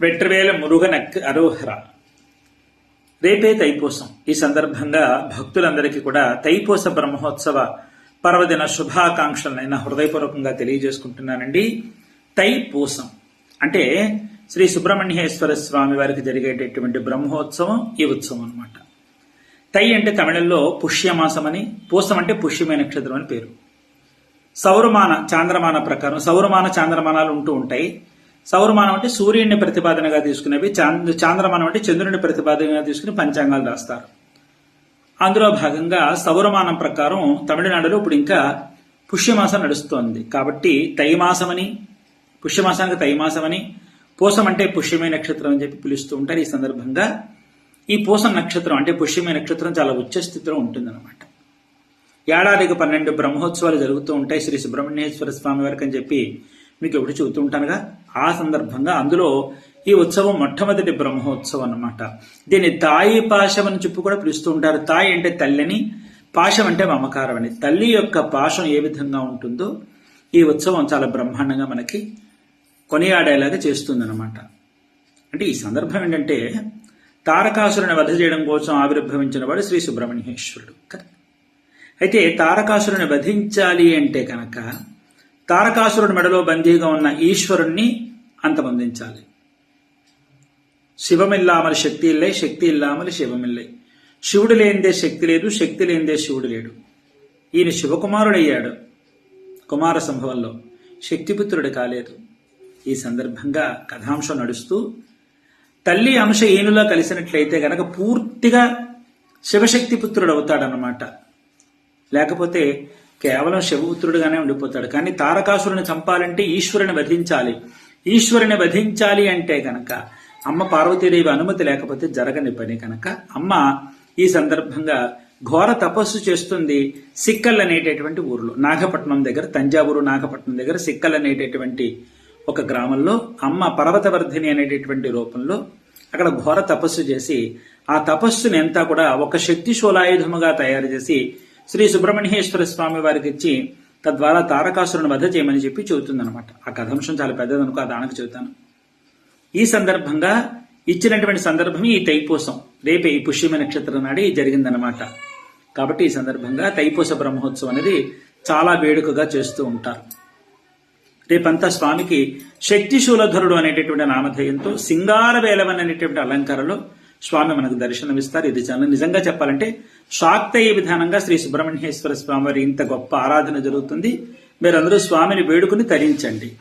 వెట్రవేల మురుగనక్ అరోహర. రేపే తైపూసం. ఈ సందర్భంగా భక్తులందరికీ కూడా తైపూస బ్రహ్మోత్సవ పర్వదిన శుభాకాంక్షలనైనా హృదయపూర్వకంగా తెలియజేసుకుంటున్నానండి. తైపూసం. అంటే శ్రీ సుబ్రహ్మణ్యేశ్వర స్వామి వారికి జరిగేటటువంటి బ్రహ్మోత్సవం ఈ ఉత్సవం అనమాట తై అంటే తమిళంలో పుష్యమాసం అని పూసం అంటే పుష్యమే నక్షత్రం అని పేరు. సౌరమాన చాంద్రమాన ప్రకారం సౌరమాన చాంద్రమానాలు ఉంటూ ఉంటాయి. సౌరమానం అంటే సూర్యుడిని ప్రతిపాదనగా తీసుకునేవి చాంద్రమానం అంటే చంద్రుడిని ప్రతిపాదనగా తీసుకుని పంచాంగాలు రాస్తారు. అందులో భాగంగా సౌరమానం ప్రకారం తమిళనాడులో ఇప్పుడు ఇంకా పుష్యమాసం నడుస్తోంది. కాబట్టి తైమాసమని పుష్యమాసానికి తైమాసమని పూసం అంటే పుష్యమే నక్షత్రం అని చెప్పి పిలుస్తూ ఉంటారు ఈ సందర్భంగా. ఈ పూసం నక్షత్రం అంటే పుష్యమే నక్షత్రం చాలా ఉచ్చ స్థితిలో ఉంటుందన్నమాట. ఏడాదికి పన్నెండు బ్రహ్మోత్సవాలు జరుగుతూ ఉంటాయి. శ్రీ సుబ్రహ్మణ్యేశ్వర స్వామి వారికి అని చెప్పి మీకు ఎప్పుడు చెబుతూ ఉంటానుగా ఆ సందర్భంగా అందులో ఈ ఉత్సవం మొట్టమొదటి బ్రహ్మోత్సవం అన్నమాట. దీన్ని తాయి పాశం అని చెప్పి కూడా పిలుస్తూ ఉంటారు. తాయి అంటే తల్లిని పాశం అంటే మమకారం అని. తల్లి యొక్క పాశం ఏ విధంగా ఉంటుందో ఈ ఉత్సవం చాలా బ్రహ్మాండంగా మనకి కొనియాడేలాగా చేస్తుందన్నమాట. అంటే ఈ సందర్భం ఏంటంటే తారకాసురుని వధ చేయడం కోసం ఆవిర్భవించిన వాడు శ్రీ సుబ్రహ్మణ్యేశ్వరుడు కదా. అయితే తారకాసురుని వధించాలి అంటే కనుక తారకాసురుడి మెడలో బందీగా ఉన్న ఈశ్వరుణ్ణి అంతమందించాలి. శివమిల్లామలి శక్తి ఇల్లే శక్తి ఇల్లామలి శివమిల్లే. శివుడు లేనిదే శక్తి లేదు శక్తి లేనిదే శివుడు లేడు. ఈయన శివకుమారుడయ్యాడు కుమార సంభవంలో. శక్తిపుత్రుడు కాలేదు. ఈ సందర్భంగా కథాంశం నడుస్తూ తల్లి అంశ ఏనులో కలిసినట్లయితే గనక పూర్తిగా శివశక్తి పుత్రుడు అవుతాడనమాట లేకపోతే కేవలం శివపుత్రుడుగానే ఉండిపోతాడు. కానీ తారకాసురుని చంపాలంటే ఈశ్వరుని వధించాలి. ఈశ్వరుని వధించాలి అంటే కనుక అమ్మ పార్వతీదేవి అనుమతి లేకపోతే జరగని పని కనుక అమ్మ ఈ సందర్భంగా ఘోర తపస్సు చేస్తుంది సిక్కల్ అనేటటువంటి ఊర్లో. నాగపట్నం దగ్గర తంజావూరు నాగపట్నం దగ్గర సిక్కల్ అనేటటువంటి ఒక గ్రామంలో అమ్మ పర్వతవర్ధిని అనేటటువంటి రూపంలో అక్కడ ఘోర తపస్సు చేసి ఆ తపస్సుని అంతా కూడా ఒక శక్తి శూలాయుధముగా తయారు చేసి శ్రీ సుబ్రహ్మణ్యేశ్వర స్వామి వారికి ఇచ్చి తద్వారా తారకాసురుని వధ చేయమని చెప్పి చెబుతుందన్నమాట. ఆ కథాంశం చాలా పెద్దదనుకో ఆ దానికి చెబుతాను. ఈ సందర్భంగా ఇచ్చినటువంటి సందర్భం ఈ తైపూసం. రేపే ఈ పుష్యమ నక్షత్రం నాడి జరిగిందనమాట కాబట్టి ఈ సందర్భంగా తైపూస బ్రహ్మోత్సవం అనేది చాలా వేడుకగా చేస్తూ ఉంటారు. రేపంతా స్వామికి శక్తిశూలధరుడు అనేటటువంటి నామధేయంతో సింగార వేలవన్ అనేటువంటి అలంకారంలో స్వామి మనకు దర్శనమిస్తారు. ఇది చాలా నిజంగా చెప్పాలంటే శాక్తేయ విధానంగా శ్రీ సుబ్రహ్మణ్యేశ్వర స్వామి వారి ఇంత గొప్ప ఆరాధన జరుగుతుంది. మీరందరూ స్వామిని వేడుకుని తరించండి.